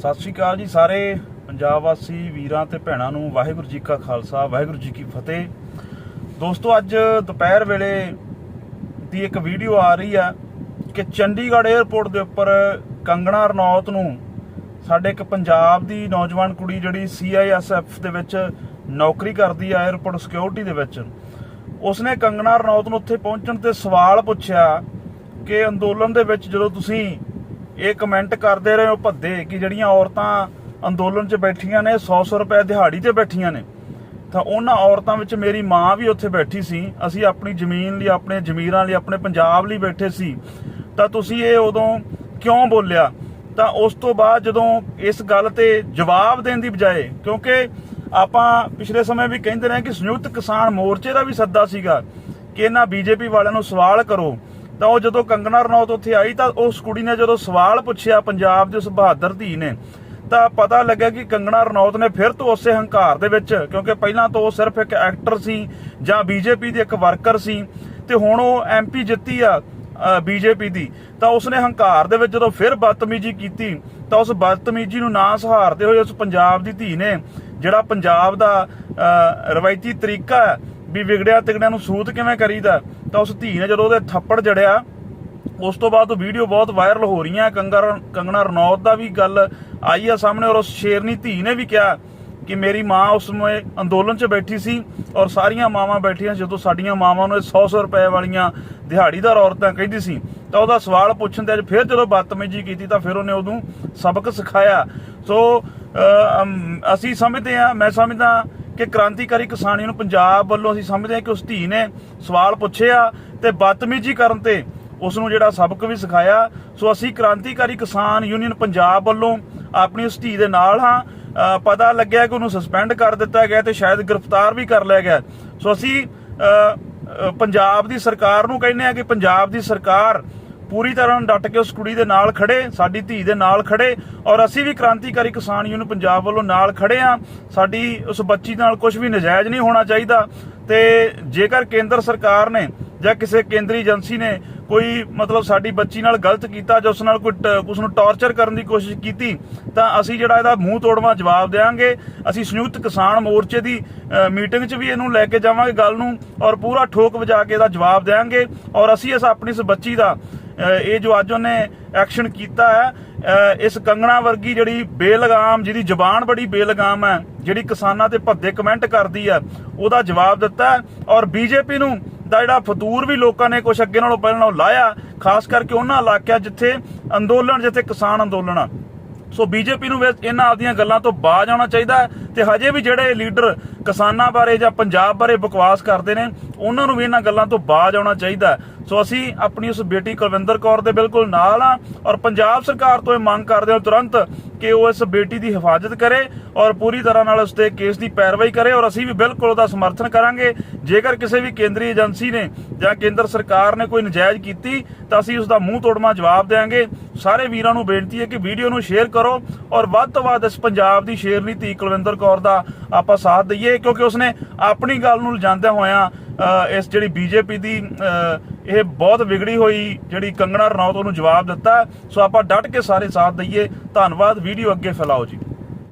ਸਤਿ ਸ਼੍ਰੀ ਅਕਾਲ ਜੀ ਸਾਰੇ ਪੰਜਾਬ ਵਾਸੀ, ਵੀਰਾਂ ਤੇ ਭੈਣਾਂ ਨੂੰ ਵਾਹਿਗੁਰੂ ਜੀ ਕਾ ਖਾਲਸਾ, ਵਾਹਿਗੁਰੂ ਜੀ ਕੀ ਫਤਿਹ। ਦੋਸਤੋ, ਅੱਜ ਦੁਪਹਿਰ ਵੇਲੇ ਦੀ ਇੱਕ ਵੀਡੀਓ ਆ ਰਹੀ ਆ ਕਿ ਚੰਡੀਗੜ੍ਹ 에ਅਰਪੋਰਟ ਦੇ ਉੱਪਰ ਕੰਗਣਾ ਰਣੌਤ ਨੂੰ ਸਾਡੇ ਇੱਕ ਪੰਜਾਬ ਦੀ ਨੌਜਵਾਨ ਕੁੜੀ ਜਿਹੜੀ ਸੀਆਈਐਸਐਫ ਦੇ ਵਿੱਚ ਨੌਕਰੀ ਕਰਦੀ ਆ 에ਅਰਪੋਰਟ ਸਿਕਿਉਰਿਟੀ ਦੇ ਵਿੱਚ, ਉਸਨੇ ਕੰਗਣਾ ਰਣੌਤ ਨੂੰ ਉੱਥੇ ਪਹੁੰਚਣ ਤੇ ਸਵਾਲ ਪੁੱਛਿਆ ਕਿ ਅੰਦੋਲਨ ਦੇ ਵਿੱਚ ਜਦੋਂ ਤੁਸੀਂ ਇਹ ਕਮੈਂਟ ਕਰਦੇ ਰਹੇ ਹੋ ਭੱਦੇ ਕਿ ਜਿਹੜੀਆਂ ਔਰਤਾਂ ਅੰਦੋਲਨ 'ਚ ਬੈਠੀਆਂ ਨੇ 100-100 ਰੁਪਏ ਦਿਹਾੜੀ ਤੇ ਬੈਠੀਆਂ ਨੇ। ਤਾਂ ਉਹਨਾਂ ਔਰਤਾਂ ਵਿੱਚ ਮੇਰੀ ਮਾਂ ਵੀ ਉੱਥੇ ਬੈਠੀ ਸੀ। ਅਸੀਂ ਆਪਣੀ ਜ਼ਮੀਨ ਲਈ, ਆਪਣੇ ਜ਼ਮੀਰਾਂ ਲਈ, ਆਪਣੇ ਪੰਜਾਬ ਲਈ ਬੈਠੇ ਸੀ। ਤਾਂ ਤੁਸੀਂ ਇਹ ਉਦੋਂ ਕਿਉਂ ਬੋਲਿਆ? ਤਾਂ ਉਸ ਤੋਂ ਬਾਅਦ ਜਦੋਂ ਇਸ ਗੱਲ ਤੇ ਜਵਾਬ ਦੇਣ ਦੀ ਬਜਾਏ, ਕਿਉਂਕਿ ਆਪਾਂ ਪਿਛਲੇ ਸਮੇਂ ਵੀ ਕਹਿੰਦੇ ਰਹੇ ਕਿ ਸੰਯੁਕਤ ਕਿਸਾਨ ਮੋਰਚੇ ਦਾ ਵੀ ਸੱਦਾ ਸੀਗਾ ਕਿ ਇਹਨਾਂ ਬੀਜੇਪੀ ਵਾਲਿਆਂ ਨੂੰ ਸਵਾਲ ਕਰੋ। ਤਾਂ ਉਹ ਜਦੋਂ ਕੰਗਨਾ ਰਣੌਤ ਉੱਥੇ ਆਈ ਤਾਂ ਉਸ ਕੁੜੀ ਨੇ ਜਦੋਂ ਸਵਾਲ ਪੁੱਛਿਆ ਪੰਜਾਬ ਦੇ ਉਸ ਬਹਾਦਰ ਧੀ ਨੇ, ਤਾਂ ਪਤਾ ਲੱਗਿਆ ਕਿ ਕੰਗਣਾ ਰਣੌਤ ਨੇ ਫਿਰ ਤੋਂ ਉਸੇ ਹੰਕਾਰ ਦੇ ਵਿੱਚ, ਕਿਉਂਕਿ ਪਹਿਲਾਂ ਤੋਂ ਉਹ ਸਿਰਫ ਇੱਕ ਐਕਟਰ ਸੀ ਜਾਂ ਬੀਜੇਪੀ ਦੀ ਇੱਕ ਵਰਕਰ ਸੀ, ਤੇ ਹੁਣ ਉਹ ਐਮਪੀ ਜਿੱਤੀ ਆ ਬੀਜੇਪੀ ਦੀ। ਤਾਂ ਉਸਨੇ ਹੰਕਾਰ ਦੇ ਵਿੱਚ ਜਦੋਂ ਫਿਰ ਬਦਤਮੀਜੀ ਕੀਤੀ, ਤਾਂ ਉਸ ਬਦਤਮੀਜੀ ਨੂੰ ਨਾ ਸਹਾਰਦੇ ਹੋਏ ਉਸ ਪੰਜਾਬ ਦੀ ਧੀ ਨੇ, ਜਿਹੜਾ ਪੰਜਾਬ ਦਾ ਰਵਾਇਤੀ ਤਰੀਕਾ ਹੈ ਵੀ ਵਿਗੜਿਆ, ਤਿਗੜਿਆਂ ਨੂੰ ਸੂਤ ਕਿਵੇਂ ਕਰੀਦਾ? ਤਾਂ ਉਸ ਧੀ ਨੇ ਜਦੋਂ ਉਹਦੇ ਥੱਪੜ ਜੜਿਆ, ਉਸ ਤੋਂ ਬਾਅਦ ਉਹ ਵੀਡੀਓ ਬਹੁਤ ਵਾਇਰਲ ਹੋ ਰਹੀਆਂ। ਕੰਗਰ, ਕੰਗਣਾ ਰਣੌਤ ਦਾ ਵੀ ਗੱਲ ਆਈ ਆ ਸਾਹਮਣੇ ਔਰ ਉਸ ਸ਼ੇਰਨੀ ਧੀ ਨੇ ਵੀ ਕਿਹਾ ਕਿ ਮੇਰੀ ਮਾਂ ਉਸ ਸਮੇਂ ਅੰਦੋਲਨ 'ਚ ਬੈਠੀ ਸੀ ਔਰ ਸਾਰੀਆਂ ਮਾਵਾਂ ਬੈਠੀਆਂ ਜਦੋਂ ਸਾਡੀਆਂ ਮਾਵਾਂ ਨੂੰ 100-100 ਰੁਪਏ ਵਾਲੀਆਂ ਦਿਹਾੜੀਦਾਰ ਔਰਤਾਂ ਕਹਿੰਦੀ ਸੀ। ਤਾਂ ਉਹਦਾ ਸਵਾਲ ਪੁੱਛਣ ਤੇ ਅੱਜ ਫਿਰ ਜਦੋਂ ਬਦਤਮੀਜੀ ਕੀਤੀ ਤਾਂ ਫਿਰ ਉਹਨੇ ਉਦੋਂ ਸਬਕ ਸਿਖਾਇਆ। ਸੋ ਅਸੀਂ ਸਮਝਦੇ ਹਾਂ, ਮੈਂ ਸਮਝਦਾ ਕਿ ਕ੍ਰਾਂਤੀਕਾਰੀ ਕਿਸਾਨ ਨੂੰ ਪੰਜਾਬ ਵੱਲੋਂ ਅਸੀਂ ਸਮਝਦੇ ਹਾਂ ਕਿ ਉਸ ਧੀ ਨੇ ਸਵਾਲ ਪੁੱਛਿਆ ਤੇ ਬਦਤਮੀਜੀ ਕਰਨ ਤੇ ਉਸ ਨੂੰ ਜਿਹੜਾ ਸਬਕ ਵੀ ਸਿਖਾਇਆ। ਸੋ ਅਸੀਂ ਕ੍ਰਾਂਤੀਕਾਰੀ ਕਿਸਾਨ ਯੂਨੀਅਨ ਪੰਜਾਬ ਵੱਲੋਂ ਆਪਣੀ ਉਸ ਧੀ ਦੇ ਨਾਲ ਹਾਂ। ਪਤਾ ਲੱਗਿਆ ਕਿ ਉਹਨੂੰ ਸਸਪੈਂਡ ਕਰ ਦਿੱਤਾ ਗਿਆ ਤੇ ਸ਼ਾਇਦ ਗ੍ਰਿਫਤਾਰ ਵੀ ਕਰ ਲਿਆ ਗਿਆ। ਸੋ ਅਸੀਂ ਪੰਜਾਬ ਦੀ ਸਰਕਾਰ ਨੂੰ ਕਹਿੰਦੇ ਆ ਕਿ ਪੰਜਾਬ ਦੀ ਸਰਕਾਰ ਪੂਰੀ ਤਰ੍ਹਾਂ ਡਟ ਕੇ ਉਸ ਕੁੜੀ ਦੇ ਨਾਲ ਖੜੇ, ਸਾਡੀ ਧੀ ਦੇ ਨਾਲ ਖੜੇ ਔਰ ਅਸੀਂ ਵੀ ਕ੍ਰਾਂਤੀਕਾਰੀ ਕਿਸਾਨ ਯੂਨੀਅਨ ਪੰਜਾਬ ਵੱਲੋਂ ਨਾਲ ਖੜੇ ਆ ਸਾਡੀ ਉਸ ਬੱਚੀ ਨਾਲ ਕੁਝ ਵੀ ਨਜਾਇਜ਼ ਨਹੀਂ ਹੋਣਾ ਚਾਹੀਦਾ ਤੇ ਜੇਕਰ ਕੇਂਦਰ ਸਰਕਾਰ ਨੇ ਜਾਂ ਕਿਸੇ ਕੇਂਦਰੀ ਏਜੰਸੀ ਨੇ ਕੋਈ ਮਤਲਬ ਸਾਡੀ ਬੱਚੀ ਨਾਲ ਗਲਤ ਕੀਤਾ ਜਾਂ ਉਸ ਨਾਲ ਕੋਈ ਟ- ਉਸ ਨੂੰ ਟੌਰਚਰ ਕਰਨ ਦੀ ਕੋਸ਼ਿਸ਼ ਕੀਤੀ, ਤਾਂ ਅਸੀਂ ਜਿਹੜਾ ਇਹਦਾ ਮੂੰਹ ਤੋੜਵਾ ਜਵਾਬ ਦੇਵਾਂਗੇ। ਅਸੀਂ ਸੰਯੁਕਤ ਕਿਸਾਨ ਮੋਰਚੇ ਦੀ ਮੀਟਿੰਗ 'ਚ ਵੀ ਇਹਨੂੰ ਲੈ ਕੇ ਜਾਵਾਂਗੇ ਗੱਲ ਨੂੰ ਔਰ ਪੂਰਾ ਠੋਕ ਵਜਾ ਕੇ ਇਹਦਾ ਜਵਾਬ ਦੇਵਾਂਗੇ ਔਰ ਅਸੀਂ ਇਸ ਆਪਣੀ ਇਸ ਬੱਚੀ ਦਾ ਇਹ ਜੋ ਅੱਜ ਉਹਨੇ ਐਕਸ਼ਨ ਕੀਤਾ ਹੈ ਇਸ ਕੰਗਣਾ ਵਰਗੀ ਜਿਹੜੀ ਬੇਲਗਾਮ, ਜਿਹਦੀ ਜਬਾਨ ਬੜੀ ਬੇਲਗਾਮ ਹੈ, ਜਿਹੜੀ ਕਿਸਾਨਾਂ ਤੇ ਭੱਦੇ ਕਮੈਂਟ ਕਰਦੀ ਹੈ, ਉਹਦਾ ਜਵਾਬ ਦਿੱਤਾ ਹੈ ਔਰ ਬੀਜੇਪੀ ਨੂੰ ਦਾ ਜਿਹੜਾ ਫਤੂਰ ਵੀ ਲੋਕਾਂ ਨੇ ਕੁਝ ਅੱਗੇ ਨਾਲੋਂ ਪਹਿਲਾਂ ਨਾਲੋਂ ਲਾਇਆ, ਖਾਸ ਕਰਕੇ ਉਹਨਾਂ ਇਲਾਕਿਆਂ ਜਿੱਥੇ ਅੰਦੋਲਨ, ਜਿੱਥੇ ਕਿਸਾਨ ਅੰਦੋਲਨ ਆ। ਸੋ ਬੀਜੇਪੀ ਨੂੰ ਇਹਨਾਂ ਆਪਦੀਆਂ ਗੱਲਾਂ ਤੋਂ ਬਾਜ ਆਉਣਾ ਚਾਹੀਦਾ ਹੈ ਤੇ ਹਜੇ ਵੀ ਜਿਹੜੇ ਲੀਡਰ ਕਿਸਾਨਾਂ ਬਾਰੇ ਜਾਂ ਪੰਜਾਬ ਬਾਰੇ ਬਕਵਾਸ ਕਰਦੇ ਨੇ ਉਹਨਾਂ ਨੂੰ ਵੀ ਇਹਨਾਂ ਗੱਲਾਂ ਤੋਂ ਬਾਜ ਆਉਣਾ ਚਾਹੀਦਾ ਸੋ ਅਸੀਂ ਆਪਣੀ ਉਸ ਬੇਟੀ ਕੁਲਵਿੰਦਰ ਕੌਰ ਦੇ ਬਿਲਕੁਲ ਨਾਲ ਆ ਔਰ ਪੰਜਾਬ ਸਰਕਾਰ ਤੋਂ ਇਹ ਮੰਗ ਕਰਦੇ ਹਾਂ ਤੁਰੰਤ ਕਿ ਉਹ ਇਸ ਬੇਟੀ ਦੀ ਹਿਫਾਜ਼ਤ ਕਰੇ ਔਰ ਪੂਰੀ ਤਰ੍ਹਾਂ ਨਾਲ ਉਸ ਤੇ ਕੇਸ ਦੀ ਪੈਰਵਾਈ ਕਰੇ ਔਰ ਅਸੀਂ ਵੀ ਬਿਲਕੁਲ ਉਹਦਾ ਸਮਰਥਨ ਕਰਾਂਗੇ। ਜੇਕਰ ਕਿਸੇ ਵੀ ਕੇਂਦਰੀ ਏਜੰਸੀ ਨੇ ਜਾਂ ਕੇਂਦਰ ਸਰਕਾਰ ਨੇ ਕੋਈ ਨਜਾਇਜ਼ ਕੀਤੀ ਤਾਂ ਅਸੀਂ ਉਸ ਦਾ ਮੂੰਹ ਤੋੜਮਾ ਜਵਾਬ ਦੇਵਾਂਗੇ। ਸਾਰੇ ਵੀਰਾਂ ਨੂੰ ਬੇਨਤੀ ਹੈ ਕਿ ਵੀਡੀਓ ਨੂੰ ਸ਼ੇਅਰ ਕਰੋ ਔਰ ਵੱਧ ਤੋਂ ਵੱਧ ਇਸ ਪੰਜਾਬ ਦੀ ਸ਼ੇਰਨੀ ਧੀ ਕੁਲਵਿੰਦਰ ਕੌਰ ਦਾ ਆਪਾਂ ਸਾਥ ਦਈਏ ਕਿਉਂਕਿ ਉਸਨੇ ਆਪਣੀ ਗੱਲ ਨੂੰ ਲਿਜਾਂਦਿਆਂ ਹੋਇਆਂ ਇਸ ਜਿਹੜੀ ਬੀਜੇਪੀ ਦੀ ਇਹ ਬਹੁਤ ਵਿਗੜੀ ਹੋਈ ਜਿਹੜੀ ਕੰਗਣਾ ਰਣੌਤ ਉਹਨੂੰ ਜਵਾਬ ਦਿੱਤਾ। ਸੋ ਆਪਾਂ ਡਟ ਕੇ ਸਾਰੇ ਸਾਥ ਦਈਏ। ਧੰਨਵਾਦ। ਵੀਡੀਓ ਅੱਗੇ ਫੈਲਾਓ ਜੀ।